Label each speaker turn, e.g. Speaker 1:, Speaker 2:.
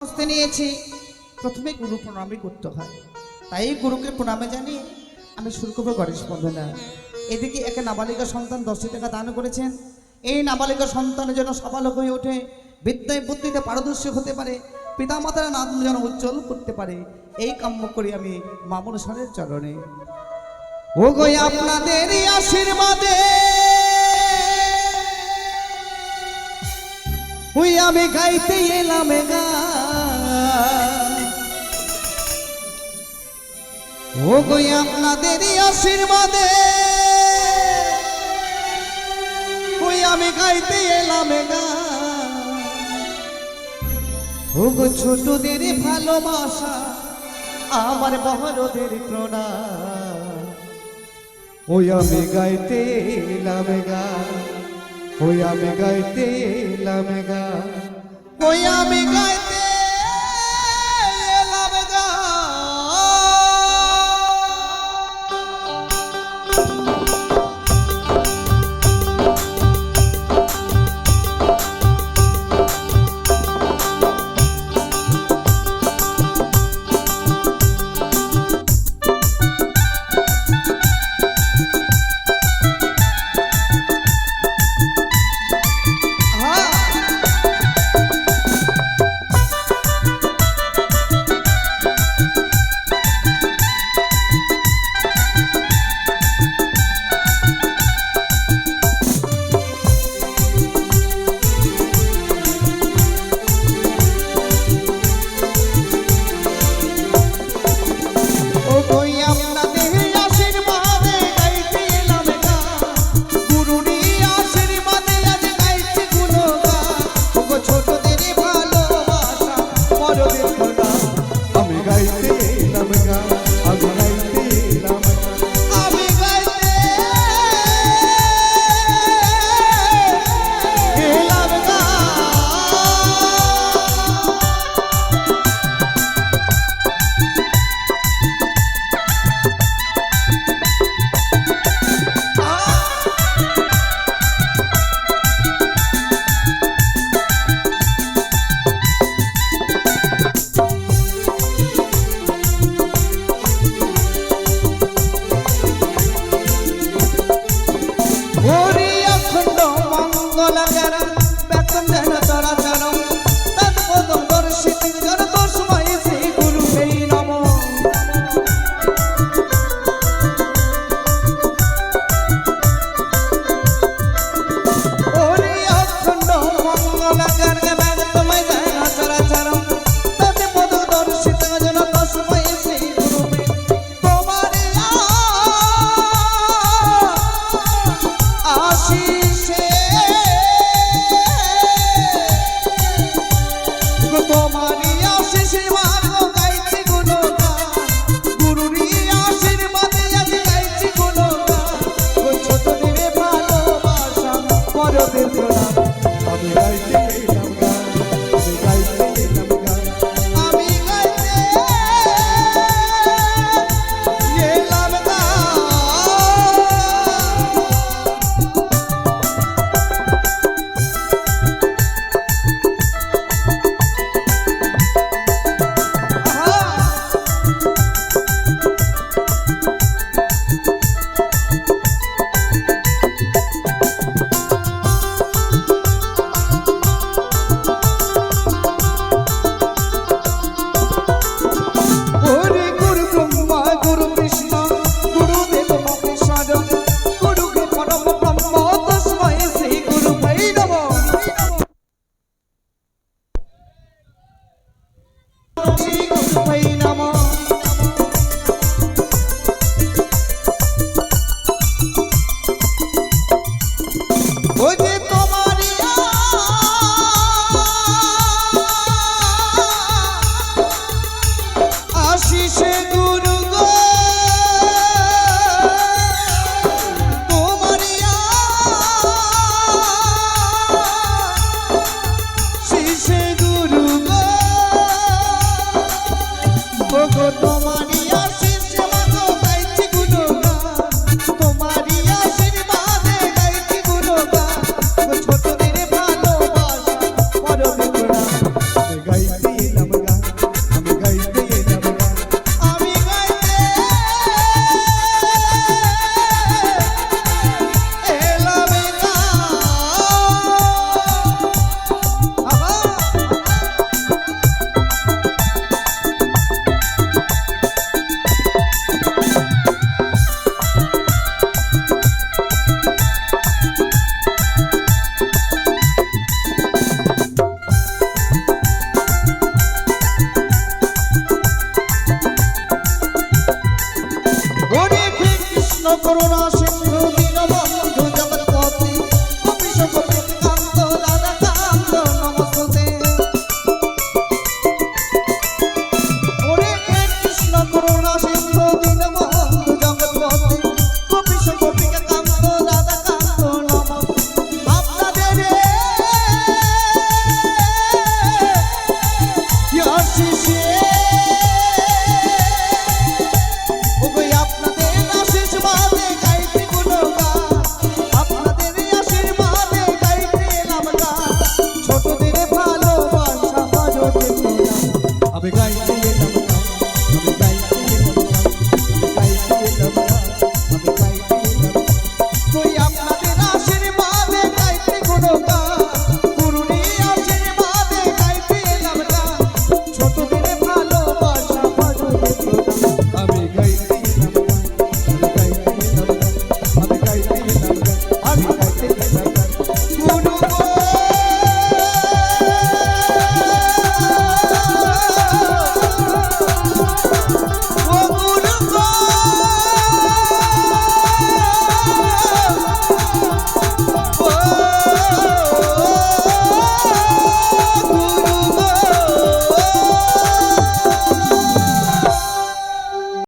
Speaker 1: হস্তে নিয়েছি। প্রথমে গুরু প্রণামই করতে হয়। তাই গুরুকে প্রণামে জানিয়ে আমি শুরু করব গণেশ বন্দনা এদিকে একে নাবালিকা সন্তান দশটি টাকা দান করেছেন। এই নাবালিকা সন্তানের যেন সবালক হয়ে ওঠে। বিদ্যায় বুদ্ধিতে পারদর্শী হতে পারে। পিতামাতার নাম যেন উজ্জ্বল করতে পারে। এই কাম্য করি আমি মামুন সরের চরণে। ও গো আপনাদের আশীর্বাদে আমি গাইতে এলাম গান। ও গো আপনাদের আশীর্বাদে। ওই আমি গাইতে এলাম গান ও গো ছোটদের ভালোবাসা, আমার বড়দের প্রণাম ওই আমি গাইতে এলাম গান ওই আমি গাইতে এলাম গান ওই আমি গাইতে na cara করো না
Speaker 2: আমি